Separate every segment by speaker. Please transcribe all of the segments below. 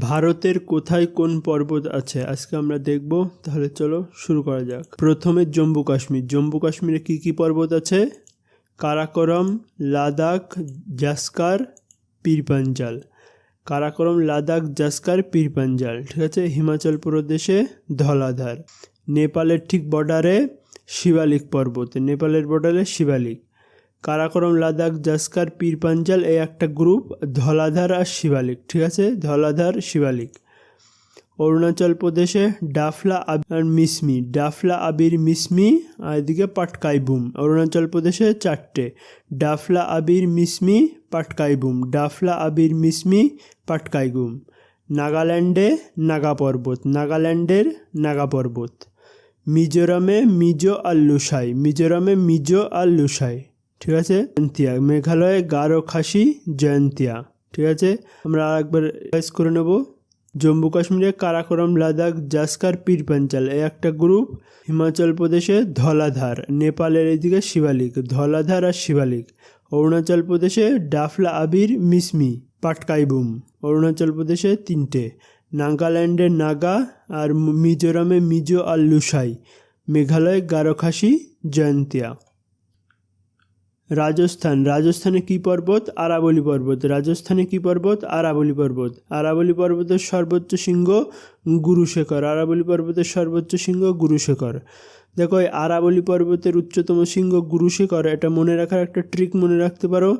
Speaker 1: ভারতের কোথায় কোন পর্বত আছে? আজকে আমরা দেখব। তাহলে চলো শুরু করা যাক। প্রথমে জম্মু কাশ্মীর। জম্মু কাশ্মীরে কি কি পর্বত আছে? কারাকরম, লাদাখ, জাস্কার, পীরপাঞ্জাল। কারাকরম, লাদাখ, জাস্কার, পীরপাঞ্জাল। ঠিক আছে? হিমাচল প্রদেশে ধলাধার। নেপালের ঠিক বর্ডারে শিবালিক পর্বত। নেপালের বর্ডারে শিবালিক। কারাকরম, লাদাখ, জাস্কার পীরপাঞ্জাল এই একটা গ্রুপ, ধলাধার আর শিবালিক, ঠিক আছে? ধলাধার, শিবালিক। অরুণাচল প্রদেশে ডাফলা আর মিসমি, ডাফলা আবির মিসমি, আর এদিকে পাটকাইবুম। অরুণাচল প্রদেশে চারটে, ডাফলা আবির মিসমি, পাটকাইবুম। ডাফলা আবির মিসমি পাটকাইগুম নাগাল্যান্ডে নাগা পর্বত নাগাল্যান্ডের নাগা পর্বত মিজোরামে মিজো আর লুসাই, মিজোরামে মিজো আর লুসাই। ঠিক আছে? জয়ন্তিয়া, মেঘালয়ে গারো খাসি, জয়ন্তিয়া। ঠিক আছে? আমরা আরেকবার রিভাইজ করে নেব। জম্মু কাশ্মীরে কারাকরম, লাদাখ, জাস্কার পীরপাঞ্চাল এই একটা গ্রুপ হিমাচল প্রদেশে ধলাধার, নেপালের এদিকে শিবালিক, ধলাধার আর শিবালিক। অরুণাচল প্রদেশে ডাফলা আবির মিসমি পাটকাইবুম অরুণাচল প্রদেশে তিনটে, নাগাল্যান্ডে নাগা আর মিজোরামে মিজো আর লুসাই। মেঘালয় গারোখাসি জয়ন্তিয়া। রাজস্থান, রাজস্থানে কি পর্বত? আরাবলি পর্বত। রাজস্থানে কি পর্বত? আরাবলি পর্বত। আরাবলি পর্বতের সর্বোচ্চ শৃঙ্গ গুরুশেখর। আরাবলি পর্বতের সর্বোচ্চ শৃঙ্গ গুরুশেখর। দেখো, এই আরাবলি পর্বতের উচ্চতম শৃঙ্গ গুরুশেখর, এটা মনে রাখার একটা ট্রিক মনে রাখতে পারো,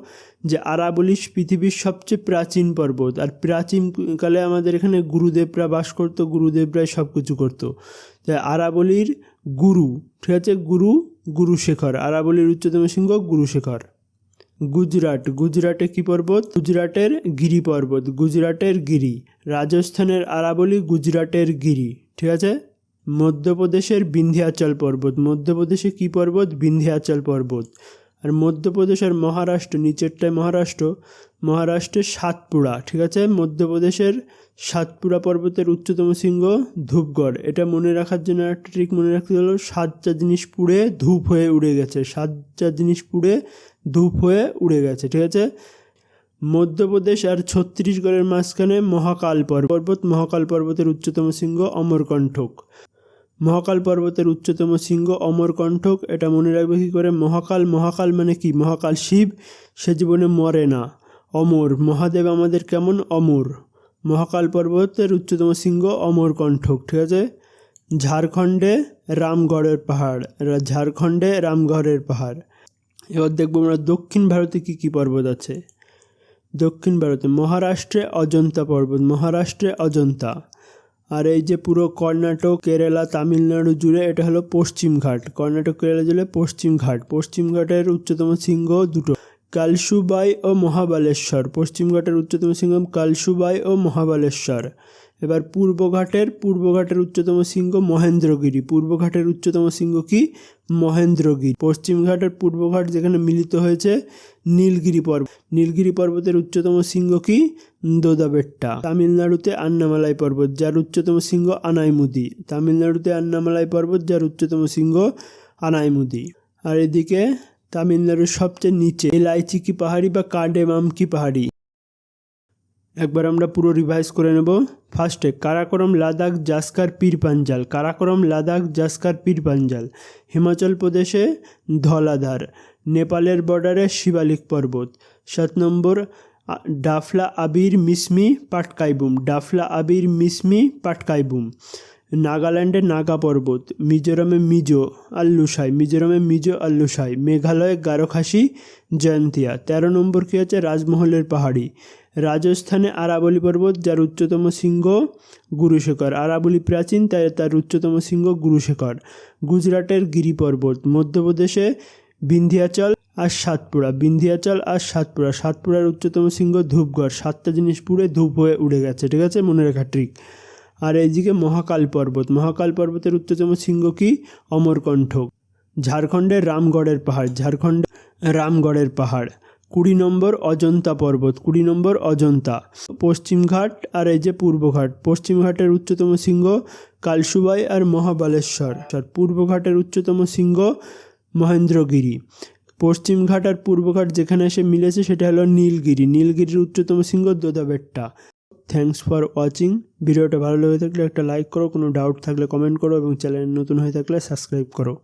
Speaker 1: যে আরাবলি পৃথিবীর সবচেয়ে প্রাচীন পর্বত। আর প্রাচীনকালে আমাদের এখানে গুরুদেবরা বাস করতো, গুরুদেবরাই সব কিছু করতো। তাই আরাবলির গুরু, ঠিক আছে? গুরু গুরুশেখর আরাবলির উচ্চতম শৃঙ্গ গুরুশেখর গুজরাট, গুজরাটে কি পর্বত? গুজরাটের গিরি পর্বত, গুজরাটের গিরি। রাজস্থানের আরাবলি গুজরাটের গিরি, ঠিক আছে? মধ্যপ্রদেশের বিন্ধ্যাচল পর্বত। মধ্যপ্রদেশে কি পর্বত? বিন্ধ্যাচল পর্বত। আর মধ্যপ্রদেশ আর মহারাষ্ট্র, নিচেরটায় মহারাষ্ট্র, মহারাষ্ট্রের সাতপুরা, ঠিক আছে? মধ্যপ্রদেশের সাতপুরা পর্বতের উচ্চতম শৃঙ্গ ধূপগড়। এটা মনে রাখার জন্য একটা ট্রিক মনে রাখতে হলো, সাতটা জিনিস পুড়ে ধূপ হয়ে উড়ে গেছে। সাতটা জিনিস পুড়ে ধূপ হয়ে উড়ে গেছে, ঠিক আছে? মধ্যপ্রদেশ আর ছত্তিশগড়ের মাঝখানে মহাকাল পর্বত পর্বত মহাকাল পর্বতের উচ্চতম শৃঙ্গ অমরকণ্ঠক। মহাকাল পর্বতের উচ্চতম শৃঙ্গ অমরকণ্ঠক এটা মনে রাখবে কী করে? মহাকাল মহাকাল মানে কি? মহাকাল শিব, সে জীবনে মরে না। অমর, মহাদেব আমাদের কেমন? অমর। মহাকাল পর্বতের উচ্চতম শৃঙ্গ অমরকণ্ঠক ঠিক আছে? ঝাড়খণ্ডে রামগড়ের পাহাড় ঝাড়খণ্ডে রামগড়ের পাহাড়। এবার দেখব আমরা দক্ষিণ ভারতে কী কী পর্বত আছে। দক্ষিণ ভারতে মহারাষ্ট্রে অজন্তা পর্বত, মহারাষ্ট্রে অজন্তা। আর এই যে পুরো কর্ণাটক, কেরালা, তামিলনাড়ু জুড়ে এটা হলো পশ্চিম ঘাট। কর্ণাটক, কেরালা জুড়ে পশ্চিম ঘাট। পশ্চিম ঘাটের উচ্চতম শৃঙ্গ দুটো, কালসুবাই ও মহাবালেশ্বর। পশ্চিমঘাটের উচ্চতম শৃঙ্গ কালসুবাই ও মহাবালেশ্বর। এবার পূর্বঘাটের পূর্বঘাটের উচ্চতম শৃঙ্গ মহেন্দ্রগিরি। পূর্বঘাটের উচ্চতম শৃঙ্গ কি? মহেন্দ্রগিরি। পশ্চিমঘাটের পূর্বঘাট যেখানে মিলিত হয়েছে নীলগিরি পর্বত নীলগিরি পর্বতের উচ্চতম শৃঙ্গ কি? দোদাবেট্টা। তামিলনাড়ুতে আন্নামালাই পর্বত, যার উচ্চতম শৃঙ্গ আনাইমুদি। তামিলনাড়ুতে আন্নামালাই পর্বত, যার উচ্চতম শৃঙ্গ আনাইমুদি। আর এদিকে তামিলনাড়ুর সবচেয়ে নিচে এলাইচি কি পাহাড়ি বা কার্ডেমাম কি পাহাড়ি? একবার আমরা পুরো রিভাইজ করে নেব। ফার্স্টে কারাকরম, লাদাখ, জাস্কার, পীর পাঞ্জাল। কারাকরম, লাদাখ, জাস্কার, পীর পাঞ্জাল। হিমাচল প্রদেশে ধলাধার। নেপালের বর্ডারে শিবালিক পর্বত। সাত নম্বর ডাফলা আবির মিসমি পাটকাইবুম। ডাফলা আবির মিসমি পাটকাইবুম। নাগাল্যান্ডে নাগা পর্বত। মিজোরামে মিজো আল্লুসাই মিজোরামে মিজো আল্লুসাই মেঘালয়ে গারোখাসি জয়ন্তিয়া। তেরো নম্বর কী হচ্ছে রাজমহলের পাহাড়ি। রাজস্থানে আরাবলি পর্বত, যার উচ্চতম শৃঙ্গ গুরুশেখর। আরাবলি প্রাচীন, তাই তার উচ্চতম শৃঙ্গ গুরুশেখর। গুজরাটের গিরি পর্বত, মধ্যপ্রদেশে বিন্ধ্যাচল আর সাতপুরা। বিন্ধ্যাচল আর সাতপুরা, সাতপুরার উচ্চতম শৃঙ্গ ধূপগড়। সাতটা জিনিস পুড়ে ধূপ হয়ে উড়ে গেছে, ঠিক আছে? মনে রাখা ট্রিক আর এইদিকে মহাকাল পর্বত। মহাকাল পর্বতের উচ্চতম শৃঙ্গ কি? অমরকণ্ঠক। ঝাড়খণ্ডের রামগড়ের পাহাড়। ঝাড়খণ্ড রামগড়ের পাহাড়। কুড়ি নম্বর অজন্তা পর্বত, কুড়ি নম্বর অজন্তা। পশ্চিমঘাট আর এই যে পূর্বঘাট পশ্চিমঘাটের উচ্চতম শৃঙ্গ কালসুবাই আর মহাবালেশ্বর। পূর্বঘাটের উচ্চতম শৃঙ্গ মহেন্দ্রগিরি। পশ্চিমঘাট আর পূর্বঘাট যেখানে এসে মিলেছে সেটা হলো নীলগিরি। নীলগিরির উচ্চতম শৃঙ্গ দোদাবেট্টা। থ্যাঙ্কস ফর ওয়াচিং ভিডিওটা ভালো লেগে থাকলে একটা লাইক করো, কোনো ডাউট থাকলে কমেন্ট করো এবং চ্যানেল নতুন হয়ে থাকলে সাবস্ক্রাইব করো।